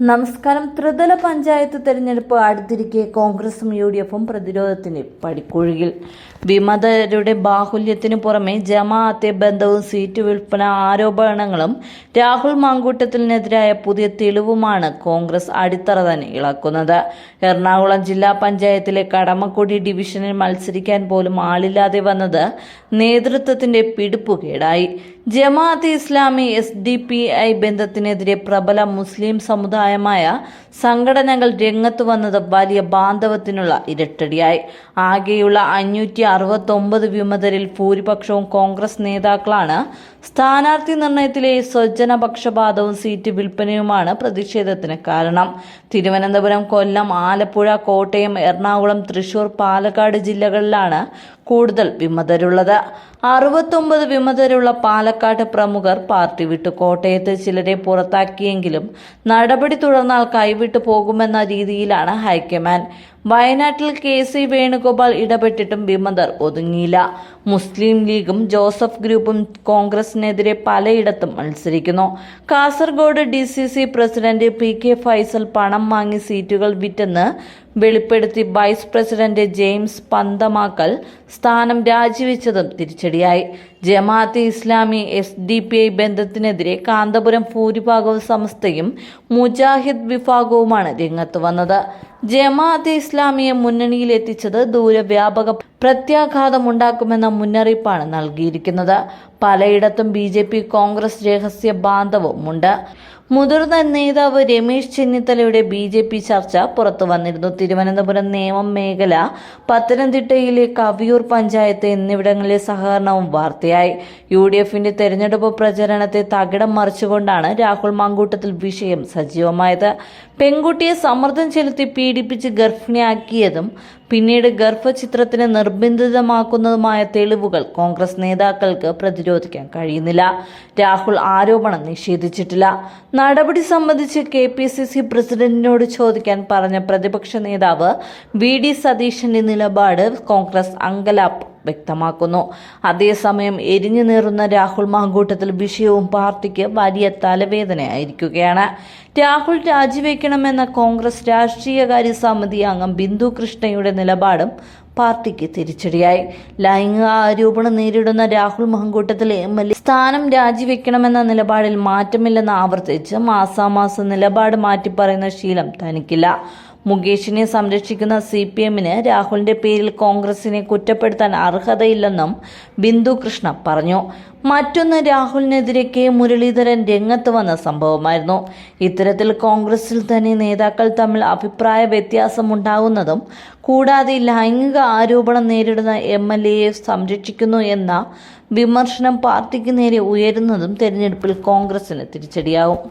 നമസ്കാരം. ത്രിതല പഞ്ചായത്ത് തെരഞ്ഞെടുപ്പ് അടുത്തിരിക്കെ കോൺഗ്രസും യു ഡി എഫും പ്രതിരോധത്തിന് പടിക്കുഴിയിൽ വിമതരുടെ ബാഹുല്യത്തിനു പുറമെ ജമാഅത്തെ ബന്ധവും സീറ്റ് വിൽപ്പന ആരോപണങ്ങളും രാഹുൽ മാങ്കൂട്ടത്തിനെതിരായ പുതിയ തെളിവുമാണ് കോൺഗ്രസ് അടിത്തറ തന്നെ ഇളക്കുന്നത്. എറണാകുളം ജില്ലാ പഞ്ചായത്തിലെ കടമക്കുടി ഡിവിഷനിൽ മത്സരിക്കാൻ പോലും ആളില്ലാതെ വന്നത് നേതൃത്വത്തിന്റെ പിടിപ്പുകേടായി. Jamaat-e Islami S D P I ബന്ധത്തിനെതിരെ പ്രബല മുസ്ലിം സമുദായമായ സംഘടനകൾ രംഗത്തു വന്നത് വലിയ ബാന്ധവത്തിനുള്ള ഇരട്ടടിയായി. ആകെയുള്ള അഞ്ഞൂറ്റി അറുപത്തൊമ്പത് വിമതരിൽ ഭൂരിപക്ഷവും കോൺഗ്രസ് നേതാക്കളാണ്. സ്ഥാനാർത്ഥി നിർണയത്തിലെ സ്വജന പക്ഷപാതവും സീറ്റ് വിൽപ്പനയുമാണ് പ്രതിഷേധത്തിന് കാരണം. തിരുവനന്തപുരം കൊല്ലം ആലപ്പുഴ കോട്ടയം എറണാകുളം തൃശൂർ പാലക്കാട് ജില്ലകളിലാണ് കൂടുതൽ വിമതരുള്ളത്. അറുപത്തൊമ്പത് വിമതരുള്ള പാലക്കാട് പ്രമുഖർ പാർട്ടി വിട്ടു കോട്ടയത്ത് ചിലരെ പുറത്താക്കിയെങ്കിലും നടപടി തുടർന്നാൽ കൈവിട്ടു പോകുമെന്ന രീതിയിലാണ് ഹൈക്കമാൻഡ്. വയനാട്ടിൽ കെ സി വേണുഗോപാൽ ഇടപെട്ടിട്ടും വിമതർ ഒതുങ്ങിയില്ല. മുസ്ലിം ലീഗും ജോസഫ് ഗ്രൂപ്പും കോൺഗ്രസിനെതിരെ പലയിടത്തും മത്സരിക്കുന്നു. Kasaragod D C C president P K Faisal പണം വാങ്ങി സീറ്റുകൾ വിറ്റെന്ന് വെളിപ്പെടുത്തി വൈസ് പ്രസിഡന്റ് ജെയിംസ് പന്തമാക്കൽ സ്ഥാനം രാജിവെച്ചതും തിരിച്ചടിയായി. Jamaat-e Islami S D P I ബന്ധത്തിനെതിരെ Kanthapuram ഭൂരിഭാഗവും സംസ്ഥയും മുജാഹിദ് വിഭാഗവുമാണ് രംഗത്ത് വന്നത്. ജമാഅത്തെ ഇസ്ലാമിയെ മുന്നണിയിലെത്തിച്ചത് ദൂരവ്യാപക പ്രത്യാഘാതമുണ്ടാക്കുമെന്ന മുന്നറിയിപ്പാണ് നൽകിയിരിക്കുന്നത്. പലയിടത്തും ബി ജെ പി കോൺഗ്രസ് രഹസ്യ ബാന്ധവുമുണ്ട്. മുതിർന്ന നേതാവ് രമേശ് ചെന്നിത്തലയുടെ ബി ജെ പി ചർച്ച പുറത്തു വന്നിരുന്നു. തിരുവനന്തപുരം നേമം മേഖല പത്തനംതിട്ടയിലെ കവിയൂർ പഞ്ചായത്ത് എന്നിവിടങ്ങളിലെ സഹകരണവും വാർത്തയായി. യു ഡി എഫിന്റെ തെരഞ്ഞെടുപ്പ് പ്രചരണത്തെ തകിടം മറിച്ചുകൊണ്ടാണ് രാഹുൽ മാങ്കൂട്ടത്തിൽ വിഷയം സജീവമായത്. പെൺകുട്ടിയെ സമ്മർദ്ദം ചെലുത്തി പീഡിപ്പിച്ച് ഗർഭിണിയാക്കിയതും പിന്നീട് ഗർഭചിത്രത്തിന് നിർബന്ധിതമാക്കുന്നതുമായ തെളിവുകൾ കോൺഗ്രസ് നേതാക്കൾക്ക് പ്രതിരോധിക്കാൻ കഴിയുന്നില്ല. രാഹുൽ ആരോപണം നിഷേധിച്ചിട്ടില്ല. നടപടി സംബന്ധിച്ച് കെ പി സി സി പ്രസിഡന്റിനോട് ചോദിക്കാൻ പറഞ്ഞ പ്രതിപക്ഷ നേതാവ് വി ഡി സതീശന്റെ നിലപാട് കോൺഗ്രസ് അങ്കലാപ്പ് വ്യക്തമാക്കുന്നു. അതേസമയം എരിഞ്ഞു നീറുന്ന രാഹുൽ മാങ്കൂട്ടത്തിൽ വിഷയവും പാർട്ടിക്ക് വലിയ തലവേദനയായിരിക്കുകയാണ്. രാഹുൽ രാജിവെക്കണമെന്ന കോൺഗ്രസ് രാഷ്ട്രീയകാര്യ സമിതി അംഗം ബിന്ദു കൃഷ്ണയുടെ നിലപാടും പാർട്ടിക്ക് തിരിച്ചടിയായി. ലൈംഗിക ആരോപണം നേരിടുന്ന Rahul Mamkootathil M L A സ്ഥാനം രാജിവെക്കണമെന്ന നിലപാടിൽ മാറ്റമില്ലെന്ന് ആവർത്തിച്ച് മാസാമാസം നിലപാട് മാറ്റി പറയുന്ന ശീലം തനിക്കില്ല. മുകേഷിനെ സംരക്ഷിക്കുന്ന സി പി എമ്മിന് രാഹുലിന്റെ പേരിൽ കോൺഗ്രസിനെ കുറ്റപ്പെടുത്താൻ അർഹതയില്ലെന്നും ബിന്ദു കൃഷ്ണ പറഞ്ഞു. മറ്റൊന്ന് രാഹുലിനെതിരെ കെ മുരളീധരൻ രംഗത്ത് വന്ന സംഭവമായിരുന്നു. ഇത്തരത്തിൽ കോൺഗ്രസിൽ തന്നെ നേതാക്കൾ തമ്മിൽ അഭിപ്രായ വ്യത്യാസമുണ്ടാകുന്നതും കൂടാതെ ലൈംഗിക ആരോപണം നേരിടുന്ന എം എൽ എയെ സംരക്ഷിക്കുന്നു എന്ന വിമർശനം പാർട്ടിക്ക് നേരെ ഉയരുന്നതും തെരഞ്ഞെടുപ്പിൽ കോൺഗ്രസിന് തിരിച്ചടിയാവും.